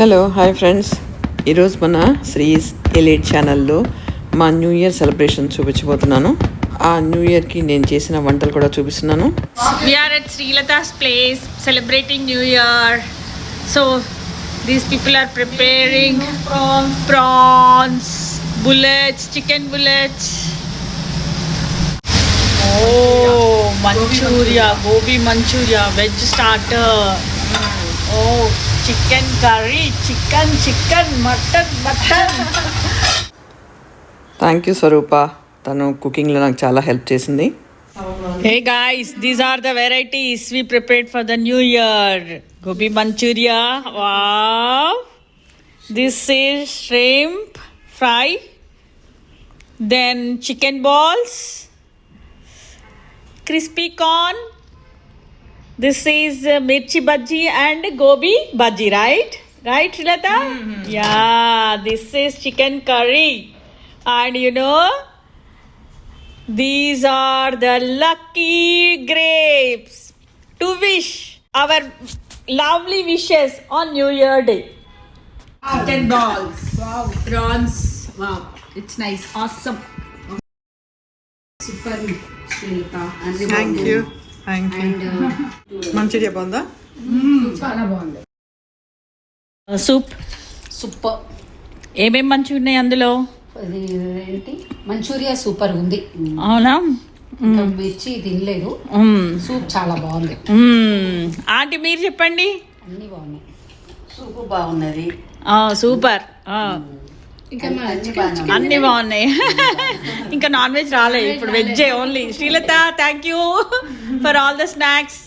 Hello hi friends ఈరోజు మన Shri elite ఛానల్లో మా న్యూ ఇయర్ సెలబ్రేషన్ చూపించబోతున్నాను. ఆ న్యూ ఇయర్కి నేను చేసిన వంటలు కూడా చూపిస్తున్నాను. We are at Srilatha's place celebrating new year so these people are preparing prawns bullets chicken bullets oh Manchuria gobi Manchuria veg starter oh chicken curry chicken chicken mutton mutton. Thank you Swaroopa తను కుకింగ్లో నాకు చాలా help చేసింది. Hey guys these are the varieties we prepared for the new year gobi Manchuria wow this is shrimp fry then chicken balls crispy corn This is uh, mirchi bhaji and gobi bhaji, right? Right, Srilata? Yeah, this is chicken curry. And you know, these are the lucky grapes to wish our lovely wishes on New Year Day. Chicken balls. Wow. Prawns. Wow. It's nice. Awesome. Super Srilata. And the uh, మంచిగా బాగుందా? చాలా బాగుంది. Soup? Super ఏమేం మంచిగా ఉన్నాయి అందులో? అది ఏంటి? మంచూరియా సూపర్ ఉంది. అవునా? మిర్చి తినలేదు. సూప్ చాలా బాగుంది. ఆంటీ మీరు చెప్పండి. అన్ని బాగున్నాయి. సూపు బాగున్నది. ఆ, సూపర్. అన్ని బాగానే అన్నీ బాగున్నాయి. ఇంకా నాన్ వెజ్ రాలేదు ఇప్పుడు వెజ్జే only Srilatha thank you for all the snacks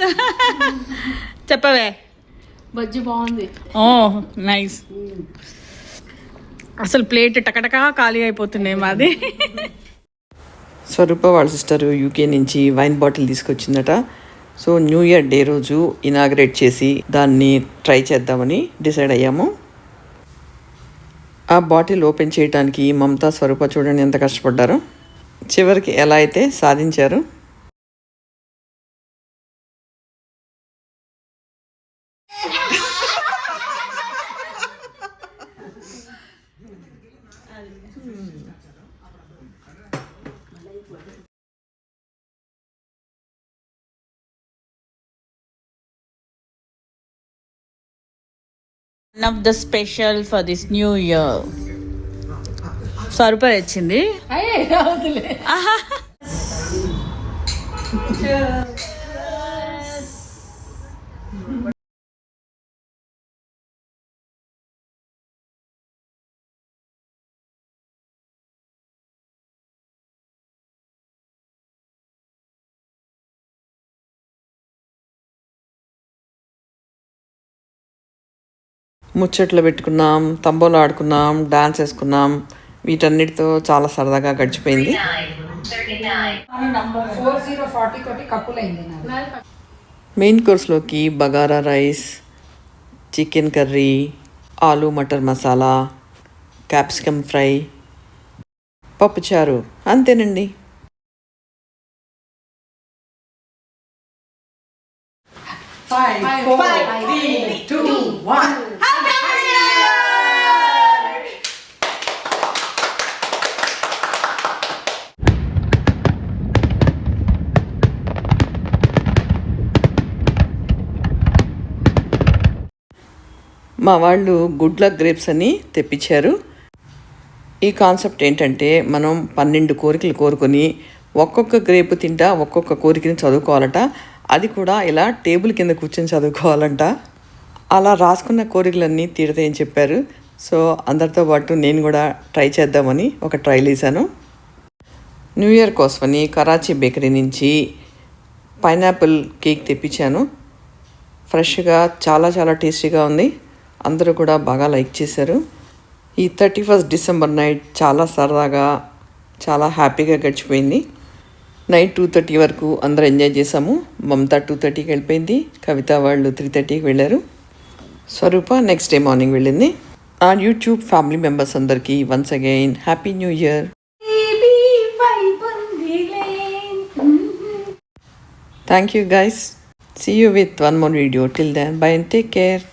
చెప్పవే. బజ్జి బాగుంది. ఓ నైస్ అసలు ప్లేట్ టకటకా ఖాళీ అయిపోతున్నాయి మాది? స్వరూప వాళ్ళ సిస్టర్ యూకే నుంచి వైన్ బాటిల్ తీసుకొచ్చిందట. సో న్యూ ఇయర్ డే రోజు ఇనాగ్రేట్ చేసి దాన్ని ట్రై చేద్దామని డిసైడ్ అయ్యాము. ఆ బాటిల్ ఓపెన్ చేయడానికి మమతా స్వరూప చూడండి ఎంత కష్టపడ్డారో. చివరికి ఎలా అయితే సాధించారు. One of the special for this new year Swaroopa వచ్చింది ముచ్చట్లు పెట్టుకున్నాం తంబోలు ఆడుకున్నాం డాన్స్ వేసుకున్నాం. వీటన్నిటితో చాలా సరదాగా గడిచిపోయింది. Main కోర్స్లోకి bagara rice chicken curry aloo matar masala capsicum fry పప్పుచారు అంతేనండి. మా వాళ్ళు గుడ్ లక్ గ్రేప్స్ అని తెప్పించారు. ఈ కాన్సెప్ట్ ఏంటంటే మనం పన్నెండు కోరికలు కోరుకొని ఒక్కొక్క గ్రేప్ తింటా ఒక్కొక్క కోరికని చదువుకోవాలట. అది కూడా ఇలా టేబుల్ కింద కూర్చొని చదువుకోవాలంట. అలా రాసుకున్న కోరికలన్నీ తీరుతాయని చెప్పారు. సో అందరితో పాటు నేను కూడా ట్రై చేద్దామని ఒక ట్రైల్ వేసాను న్యూ ఇయర్ కోసమని కరాచీ బేకరీ నుంచి పైనాపిల్ కేక్ తెప్పించాను. ఫ్రెష్గా చాలా చాలా టేస్టీగా ఉంది. అందరూ కూడా బాగా లైక్ చేశారు. ఈ థర్టీ ఫస్ట్ డిసెంబర్ నైట్ చాలా సరదాగా చాలా హ్యాపీగా గడిచిపోయింది. నైట్ టూ థర్టీ వరకు అందరూ ఎంజాయ్ చేసాము మమతా టూ థర్టీకి వెళ్ళిపోయింది. కవిత వాళ్ళు త్రీ థర్టీకి వెళ్ళారు. స్వరూప నెక్స్ట్ డే మార్నింగ్ వెళ్ళింది. ఆ యూట్యూబ్ ఫ్యామిలీ మెంబర్స్ అందరికీ once again happy new year. Thank you guys see you with one more video till then bye and take care